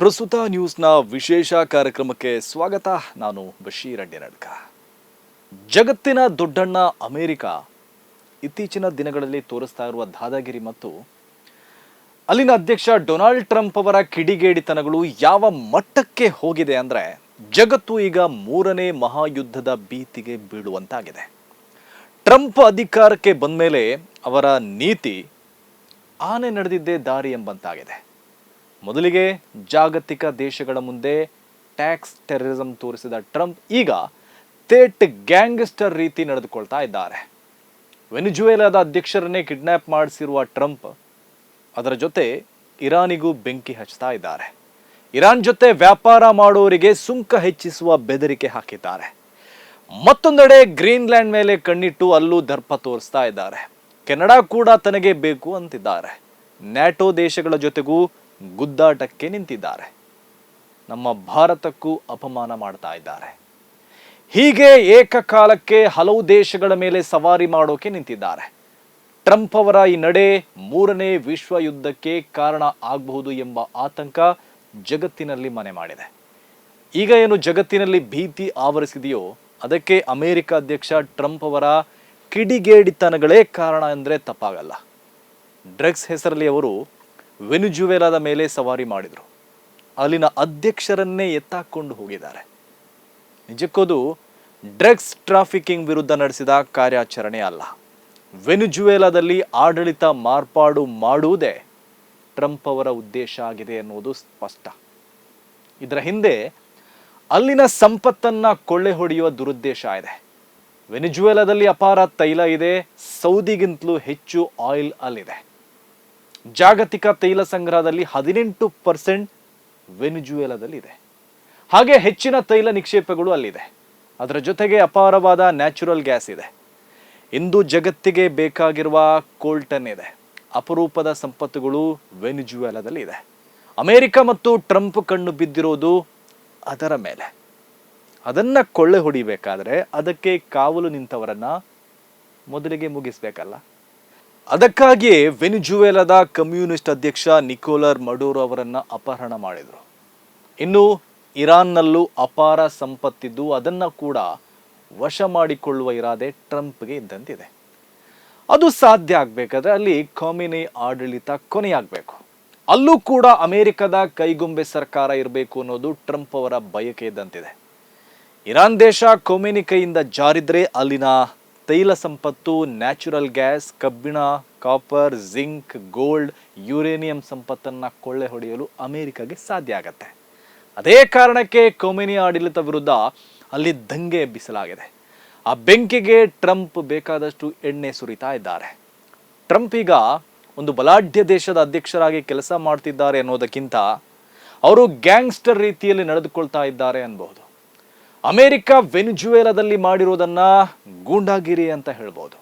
ಪ್ರಸ್ತುತ ನ್ಯೂಸ್ನ ವಿಶೇಷ ಕಾರ್ಯಕ್ರಮಕ್ಕೆ ಸ್ವಾಗತ. ನಾನು ಬಶೀರ್ ನಡ್ಕ ಜಗತ್ತಿನ ದೊಡ್ಡಣ್ಣ ಅಮೆರಿಕ ಇತ್ತೀಚಿನ ದಿನಗಳಲ್ಲಿ ತೋರಿಸ್ತಾ ಇರುವ ದಾದಾಗಿರಿ ಮತ್ತು ಅಲ್ಲಿನ ಅಧ್ಯಕ್ಷ ಡೊನಾಲ್ಡ್ ಟ್ರಂಪ್ ಅವರ ಕಿಡಿಗೇಡಿತನಗಳು ಯಾವ ಮಟ್ಟಕ್ಕೆ ಹೋಗಿದೆ ಅಂದರೆ ಜಗತ್ತು ಈಗ ಮೂರನೇ ಮಹಾಯುದ್ಧದ ಭೀತಿಗೆ ಬೀಳುವಂತಾಗಿದೆ. ಟ್ರಂಪ್ ಅಧಿಕಾರಕ್ಕೆ ಬಂದ ಮೇಲೆ ಅವರ ನೀತಿ ಆನೆ ನಡೆದಿದ್ದೇ ದಾರಿ ಎಂಬಂತಾಗಿದೆ. ಮೊದಲಿಗೆ ಜಾಗತಿಕ ದೇಶಗಳ ಮುಂದೆ ಟ್ಯಾಕ್ಸ್ ಟೆರರಿಸಂ ತೋರಿಸಿದ ಟ್ರಂಪ್ ಈಗ ತೇಟ್ ಗ್ಯಾಂಗ್ಸ್ಟರ್ ರೀತಿ ನಡೆದುಕೊಳ್ತಾ ಇದ್ದಾರೆ. ವೆನಿಜುವೆಲಾದ ಅಧ್ಯಕ್ಷರನ್ನೇ ಕಿಡ್ನಾಪ್ ಮಾಡಿಸಿರುವ ಟ್ರಂಪ್ ಅದರ ಜೊತೆ ಇರಾನಿಗೂ ಬೆಂಕಿ ಹಚ್ತಾ ಇದ್ದಾರೆ. ಇರಾನ್ ಜೊತೆ ವ್ಯಾಪಾರ ಮಾಡೋರಿಗೆ ಸುಂಕ ಹೆಚ್ಚಿಸುವ ಬೆದರಿಕೆ ಹಾಕಿದ್ದಾರೆ. ಮತ್ತೊಂದೆಡೆ ಗ್ರೀನ್ಲ್ಯಾಂಡ್ ಮೇಲೆ ಕಣ್ಣಿಟ್ಟು ಅಲ್ಲೂ ದರ್ಪ ತೋರಿಸ್ತಾ ಇದ್ದಾರೆ. ಕೆನಡಾ ಕೂಡ ತನಗೆ ಬೇಕು ಅಂತಿದ್ದಾರೆ. ನ್ಯಾಟೋ ದೇಶಗಳ ಜೊತೆಗೂ ಗುದ್ದಾಟಕ್ಕೆ ನಿಂತಿದ್ದಾರೆ. ನಮ್ಮ ಭಾರತಕ್ಕೂ ಅಪಮಾನ ಮಾಡ್ತಾ ಇದ್ದಾರೆ. ಹೀಗೆ ಏಕಕಾಲಕ್ಕೆ ಹಲವು ದೇಶಗಳ ಮೇಲೆ ಸವಾರಿ ಮಾಡೋಕೆ ನಿಂತಿದ್ದಾರೆ. ಟ್ರಂಪ್ ಅವರ ಈ ನಡೆ ಮೂರನೇ ವಿಶ್ವ ಯುದ್ಧಕ್ಕೆ ಕಾರಣ ಆಗಬಹುದು ಎಂಬ ಆತಂಕ ಜಗತ್ತಿನಲ್ಲಿ ಮನೆ ಮಾಡಿದೆ. ಈಗ ಏನು ಜಗತ್ತಿನಲ್ಲಿ ಭೀತಿ ಆವರಿಸಿದೆಯೋ, ಅದಕ್ಕೆ ಅಮೆರಿಕ ಅಧ್ಯಕ್ಷ ಟ್ರಂಪ್ ಅವರ ಕಿಡಿಗೇಡಿತನಗಳೇ ಕಾರಣ ಅಂದರೆ ತಪ್ಪಾಗಲ್ಲ. ಡ್ರಗ್ಸ್ ಹೆಸರಲ್ಲಿ ಅವರು ವೆನಿಜುವೆಲಾದ ಮೇಲೆ ಸವಾರಿ ಮಾಡಿದರು. ಅಲ್ಲಿನ ಅಧ್ಯಕ್ಷರನ್ನೇ ಎತ್ತಾಕೊಂಡು ಹೋಗಿದ್ದಾರೆ. ನಿಜಕ್ಕೂ ಡ್ರಗ್ಸ್ ಟ್ರಾಫಿಕಿಂಗ್ ವಿರುದ್ಧ ನಡೆಸಿದ ಕಾರ್ಯಾಚರಣೆ ಅಲ್ಲ. ವೆನುಜುವೆಲಾದಲ್ಲಿ ಆಡಳಿತ ಮಾರ್ಪಾಡು ಮಾಡುವುದೇ ಟ್ರಂಪ್ ಅವರ ಉದ್ದೇಶ ಆಗಿದೆ ಎನ್ನುವುದು ಸ್ಪಷ್ಟ. ಇದರ ಹಿಂದೆ ಅಲ್ಲಿನ ಸಂಪತ್ತನ್ನ ಕೊಳ್ಳೆ ಹೊಡೆಯುವ ದುರುದ್ದೇಶ ಇದೆ. ವೆನಿಜುವೆಲಾದಲ್ಲಿ ಅಪಾರ ತೈಲ ಇದೆ, ಸೌದಿಗಿಂತಲೂ ಹೆಚ್ಚು ಆಯಿಲ್ ಅಲ್ಲಿದೆ. ಜಾಗತಿಕ ತೈಲ ಸಂಗ್ರಹದಲ್ಲಿ ಹದಿನೆಂಟು ಪರ್ಸೆಂಟ್ ವೆನಿಜುವೆಲಾದಲ್ಲಿದೆ. ಹಾಗೆ ಹೆಚ್ಚಿನ ತೈಲ ನಿಕ್ಷೇಪಗಳು ಅಲ್ಲಿದೆ. ಅದರ ಜೊತೆಗೆ ಅಪಾರವಾದ ನ್ಯಾಚುರಲ್ ಗ್ಯಾಸ್ ಇದೆ. ಇಂದು ಜಗತ್ತಿಗೆ ಬೇಕಾಗಿರುವ ಕೋಲ್ಟನ್ ಇದೆ. ಅಪರೂಪದ ಸಂಪತ್ತುಗಳು ವೆನಿಜುವೆಲಾದಲ್ಲಿ ಇದೆ ಅಮೆರಿಕ ಮತ್ತು ಟ್ರಂಪ್ ಕಣ್ಣು ಬಿದ್ದಿರೋದು ಅದರ ಮೇಲೆ. ಅದನ್ನ ಕೊಳ್ಳೆ ಹೊಡಿಬೇಕಾದ್ರೆ ಅದಕ್ಕೆ ಕಾವಲು ನಿಂತವರನ್ನ ಮೊದಲಿಗೆ ಮುಗಿಸ್ಬೇಕಲ್ಲ. ಅದಕ್ಕಾಗಿಯೇ ವೆನಿಜುವೆಲಾದ ಕಮ್ಯುನಿಸ್ಟ್ ಅಧ್ಯಕ್ಷ ನಿಕೋಲರ್ ಮಡೂರೋ ಅವರನ್ನು ಅಪಹರಣ ಮಾಡಿದರು. ಇನ್ನು ಇರಾನ್ನಲ್ಲೂ ಅಪಾರ ಸಂಪತ್ತಿದ್ದು ಅದನ್ನು ಕೂಡ ವಶ ಮಾಡಿಕೊಳ್ಳುವ ಇರಾದೆ ಟ್ರಂಪ್ಗೆ ಇದ್ದಂತಿದೆ. ಅದು ಸಾಧ್ಯ ಆಗಬೇಕಾದ್ರೆ ಅಲ್ಲಿ ಕಾಮಿನಿ ಆಡಳಿತ ಕೊನೆಯಾಗಬೇಕು. ಅಲ್ಲೂ ಕೂಡ ಅಮೆರಿಕದ ಕೈಗೊಂಬೆ ಸರ್ಕಾರ ಇರಬೇಕು ಅನ್ನೋದು ಟ್ರಂಪ್ ಅವರ ಬಯಕೆ ಇದ್ದಂತಿದೆ. ಇರಾನ್ ದೇಶ ಕೊಮೆನಿ ಕೈಯಿಂದ ಜಾರಿದ್ರೆ ಅಲ್ಲಿನ ತೈಲ ಸಂಪತ್ತು, ನ್ಯಾಚುರಲ್ ಗ್ಯಾಸ್, ಕಬ್ಬಿಣ, ಕಾಪರ್, ಜಿಂಕ್, ಗೋಲ್ಡ್, ಯುರೇನಿಯಂ ಸಂಪತ್ತನ್ನು ಕೊಳ್ಳೆ ಹೊಡೆಯಲು ಅಮೆರಿಕಗೆ ಸಾಧ್ಯ ಆಗತ್ತೆ. ಅದೇ ಕಾರಣಕ್ಕೆ ಕೊಮಿನಿ ಆಡಳಿತ ವಿರುದ್ಧ ಅಲ್ಲಿ ದಂಗೆ ಎಬ್ಬಿಸಲಾಗಿದೆ ಆ ಬೆಂಕಿಗೆ ಟ್ರಂಪ್ ಬೇಕಾದಷ್ಟು ಎಣ್ಣೆ ಸುರಿತಾ ಇದ್ದಾರೆ. ಟ್ರಂಪ್ ಈಗ ಒಂದು ಬಲಾಢ್ಯ ದೇಶದ ಅಧ್ಯಕ್ಷರಾಗಿ ಕೆಲಸ ಮಾಡ್ತಿದ್ದಾರೆ ಅನ್ನೋದಕ್ಕಿಂತ ಅವರು ಗ್ಯಾಂಗ್ಸ್ಟರ್ ರೀತಿಯಲ್ಲಿ ನಡೆದುಕೊಳ್ತಾ ಇದ್ದಾರೆ ಅನ್ಬಹುದು. ಅಮೆರಿಕ ವೆನಿಜುವೆಲಾದಲ್ಲಿ ಮಾಡಿರೋದನ್ನ ಗೂಂಡಾಗಿರಿ ಅಂತ ಹೇಳ್ಬೋದು.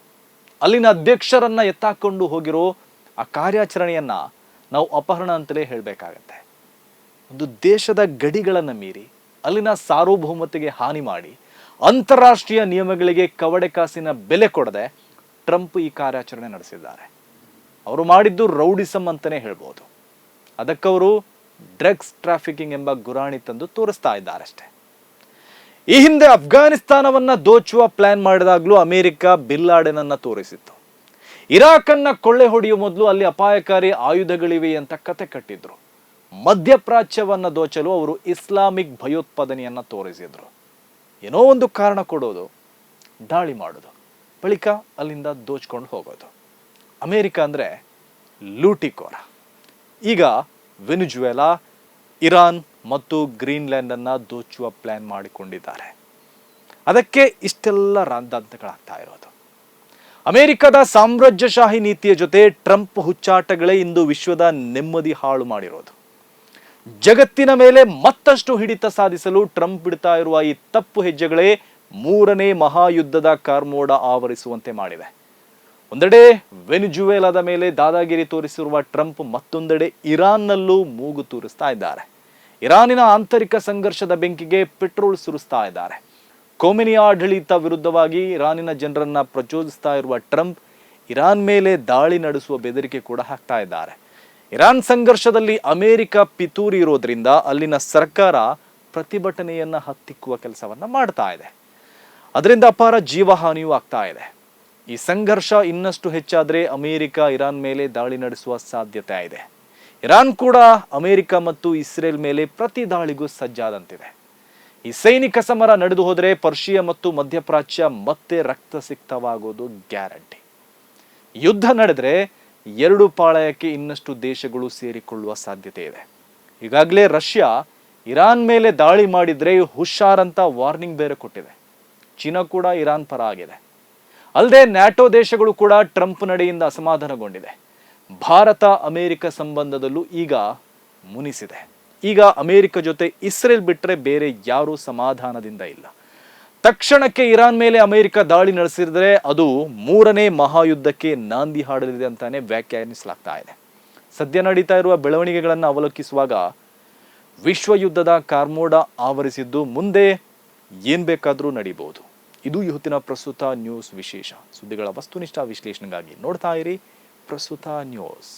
ಅಲ್ಲಿನ ಅಧ್ಯಕ್ಷರನ್ನ ಎತ್ತಾಕೊಂಡು ಹೋಗಿರೋ ಆ ಕಾರ್ಯಾಚರಣೆಯನ್ನ ನಾವು ಅಪಹರಣ ಅಂತಲೇ ಹೇಳಬೇಕಾಗತ್ತೆ. ಒಂದು ದೇಶದ ಗಡಿಗಳನ್ನು ಮೀರಿ, ಅಲ್ಲಿನ ಸಾರ್ವಭೌಮತೆಗೆ ಹಾನಿ ಮಾಡಿ, ಅಂತಾರಾಷ್ಟ್ರೀಯ ನಿಯಮಗಳಿಗೆ ಕವಡೆ ಕಾಸಿನ ಬೆಲೆ ಕೊಡದೆ ಟ್ರಂಪ್ ಈ ಕಾರ್ಯಾಚರಣೆ ನಡೆಸಿದ್ದಾರೆ. ಅವರು ಮಾಡಿದ್ದು ರೌಡಿಸಮ್ ಅಂತಲೇ ಹೇಳ್ಬೋದು. ಅದಕ್ಕವರು ಡ್ರಗ್ಸ್ ಟ್ರಾಫಿಕಿಂಗ್ ಎಂಬ ಗುರಾಣಿ ತಂದು ತೋರಿಸ್ತಾ ಇದ್ದಾರೆ ಅಷ್ಟೇ ಈ ಹಿಂದೆ ಅಫ್ಘಾನಿಸ್ತಾನವನ್ನು ದೋಚುವ ಪ್ಲಾನ್ ಮಾಡಿದಾಗಲೂ ಅಮೆರಿಕ ಬಿಲ್ಲಾಡೆನನ್ನು ತೋರಿಸಿತ್ತು. ಇರಾಕನ್ನ ಕೊಳ್ಳೆ ಹೊಡೆಯುವ ಮೊದಲು ಅಲ್ಲಿ ಅಪಾಯಕಾರಿ ಆಯುಧಗಳಿವೆ ಅಂತ ಕತೆ ಕಟ್ಟಿದ್ರು. ಮಧ್ಯಪ್ರಾಚ್ಯವನ್ನ ದೋಚಲು ಅವರು ಇಸ್ಲಾಮಿಕ್ ಭಯೋತ್ಪಾದನೆಯನ್ನ ತೋರಿಸಿದ್ರು. ಏನೋ ಒಂದು ಕಾರಣ ಕೊಡೋದು, ದಾಳಿ ಮಾಡೋದು. ಬಳಿಕ ಅಲ್ಲಿಂದ ದೋಚ್ಕೊಂಡು ಹೋಗೋದು. ಅಮೇರಿಕ ಅಂದರೆ ಲೂಟಿಕೋರ ಈಗ ವೆನುಜುವೆಲಾ, ಇರಾನ್ ಮತ್ತು ಗ್ರೀನ್ಲ್ಯಾಂಡನ್ನು ದೋಚುವ ಪ್ಲ್ಯಾನ್ ಮಾಡಿಕೊಂಡಿದ್ದಾರೆ. ಅದಕ್ಕೆ ಇಷ್ಟೆಲ್ಲ ರಾಂಧಾಂತಗಳಾಗ್ತಾ ಇರೋದು. ಅಮೆರಿಕದ ಸಾಮ್ರಾಜ್ಯಶಾಹಿ ನೀತಿಯ ಜೊತೆ ಟ್ರಂಪ್ ಹುಚ್ಚಾಟಗಳೇ ಇಂದು ವಿಶ್ವದ ನೆಮ್ಮದಿ ಹಾಳು ಮಾಡಿರೋದು. ಜಗತ್ತಿನ ಮೇಲೆ ಮತ್ತಷ್ಟು ಹಿಡಿತ ಸಾಧಿಸಲು ಟ್ರಂಪ್ ಬಿಡ್ತಾ ಇರುವ ಈ ತಪ್ಪು ಹೆಜ್ಜೆಗಳೇ ಮೂರನೇ ಮಹಾಯುದ್ಧದ ಕಾರ್ಮೋಡ ಆವರಿಸುವಂತೆ ಮಾಡಿವೆ. ಒಂದೆಡೆ ವೆನಿಜುವೆಲಾದ ಮೇಲೆ ದಾದಾಗಿರಿ ತೋರಿಸಿರುವ ಟ್ರಂಪ್ ಮತ್ತೊಂದೆಡೆ ಇರಾನ್ನಲ್ಲೂ ಮೂಗು ತೂರಿಸ್ತಾ ಇದ್ದಾರೆ. ಇರಾನಿನ ಆಂತರಿಕ ಸಂಘರ್ಷದ ಬೆಂಕಿಗೆ ಪೆಟ್ರೋಲ್ ಸುರಿಸ್ತಾ ಇದ್ದಾರೆ. ಕೋಮಿನಿ ಆಡಳಿತ ವಿರುದ್ಧವಾಗಿ ಇರಾನಿನ ಜನರನ್ನ ಪ್ರಚೋದಿಸ್ತಾ ಇರುವ ಟ್ರಂಪ್ ಇರಾನ್ ಮೇಲೆ ದಾಳಿ ನಡೆಸುವ ಬೆದರಿಕೆ ಕೂಡ ಹಾಕ್ತಾ ಇದ್ದಾರೆ. ಇರಾನ್ ಸಂಘರ್ಷದಲ್ಲಿ ಅಮೆರಿಕ ಪಿತೂರಿ ಇರೋದ್ರಿಂದ ಅಲ್ಲಿನ ಸರ್ಕಾರ ಪ್ರತಿಭಟನೆಯನ್ನ ಹತ್ತಿಕ್ಕುವ ಕೆಲಸವನ್ನ ಮಾಡ್ತಾ ಇದೆ. ಅದರಿಂದ ಅಪಾರ ಜೀವಹಾನಿಯೂ ಆಗ್ತಾ ಇದೆ. ಈ ಸಂಘರ್ಷ ಇನ್ನಷ್ಟು ಹೆಚ್ಚಾದರೆ ಅಮೆರಿಕ ಇರಾನ್ ಮೇಲೆ ದಾಳಿ ನಡೆಸುವ ಸಾಧ್ಯತೆ ಇದೆ. ಇರಾನ್ ಕೂಡ ಅಮೆರಿಕ ಮತ್ತು ಇಸ್ರೇಲ್ ಮೇಲೆ ಪ್ರತಿ ದಾಳಿಗೂ ಸಜ್ಜಾದಂತಿದೆ. ಈ ಸೈನಿಕ ಸಮರ ನಡೆದು ಹೋದರೆ ಪರ್ಷಿಯಾ ಮತ್ತು ಮಧ್ಯಪ್ರಾಚ್ಯ ಮತ್ತೆ ರಕ್ತಸಿಕ್ತವಾಗೋದು ಗ್ಯಾರಂಟಿ. ಯುದ್ಧ ನಡೆದರೆ ಎರಡು ಪಾಳಯಕ್ಕೆ ಇನ್ನಷ್ಟು ದೇಶಗಳು ಸೇರಿಕೊಳ್ಳುವ ಸಾಧ್ಯತೆ ಇದೆ. ಈಗಾಗಲೇ ರಷ್ಯಾ ಇರಾನ್ ಮೇಲೆ ದಾಳಿ ಮಾಡಿದರೆ ಹುಷಾರ್ ಅಂತ ವಾರ್ನಿಂಗ್ ಬೇರೆ ಕೊಟ್ಟಿದೆ. ಚೀನಾ ಕೂಡ ಇರಾನ್ ಪರ ಆಗಿದೆ. ಅಲ್ಲದೆ ನ್ಯಾಟೋ ದೇಶಗಳು ಕೂಡ ಟ್ರಂಪ್ ನಡೆಯಿಂದ ಅಸಮಾಧಾನಗೊಂಡಿದೆ. ಭಾರತ ಅಮೇರಿಕ ಸಂಬಂಧದಲ್ಲೂ ಈಗ ಮುನಿಸಿದೆ. ಈಗ ಅಮೇರಿಕ ಜೊತೆ ಇಸ್ರೇಲ್ ಬಿಟ್ಟರೆ ಬೇರೆ ಯಾರೂ ಸಮಾಧಾನದಿಂದ ಇಲ್ಲ. ತಕ್ಷಣಕ್ಕೆ ಇರಾನ್ ಮೇಲೆ ಅಮೆರಿಕ ದಾಳಿ ನಡೆಸಿದ್ರೆ ಅದು ಮೂರನೇ ಮಹಾಯುದ್ಧಕ್ಕೆ ನಾಂದಿ ಹಾಡಲಿದೆ ಅಂತಾನೆ ವ್ಯಾಖ್ಯಾನಿಸಲಾಗ್ತಾ ಇದೆ. ಸದ್ಯ ನಡೀತಾ ಇರುವ ಬೆಳವಣಿಗೆಗಳನ್ನು ಅವಲೋಕಿಸುವಾಗ ವಿಶ್ವ ಯುದ್ಧದ ಕಾರ್ಮೋಡ ಆವರಿಸಿದ್ದು ಮುಂದೆ ಏನ್ ಬೇಕಾದರೂ ನಡೀಬಹುದು ಇದು ಇವತ್ತಿನ ಪ್ರಸ್ತುತ ನ್ಯೂಸ್ ವಿಶೇಷ. ಸುದ್ದಿಗಳ ವಸ್ತುನಿಷ್ಠ ವಿಶ್ಲೇಷಣೆಗಾಗಿ ನೋಡ್ತಾ ಇರಿ. ಪ್ರಸ್ತುತ ನ್ಯೂಸ್